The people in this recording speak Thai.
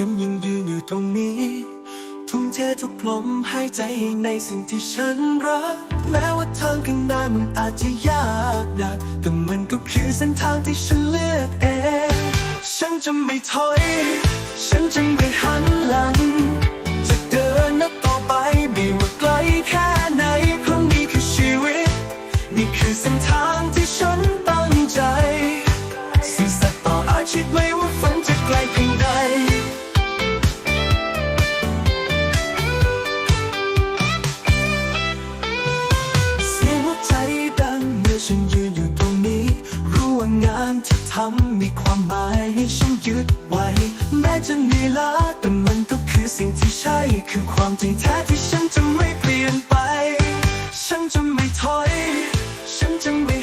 ฉันยังยืนอยู่ตรงนี้ ทุ่มเททุกลมหายใจในสิ่งที่ฉันรัก แม้ว่าทางข้างหน้ามันอาจจะยากนักแต่มันก็คือเส้นทางที่ฉันเลือกเอง ฉันจะไม่ถอย ฉันจะไม่หันหลัง จะเดินนับต่อไปไม่ว่าไกลแค่ไหนพราะนี่คือชีวิต นี่คือเส้นทางที่ฉันำมีความหมายให้ฉันยึดไว้ แม้จะมีลาแต่มันก็คือสิ่งที่ใช่คือความจริงแท้ที่ฉันจะไม่เปลี่ยนไป ฉันจะไม่ถอย ฉันจะไม่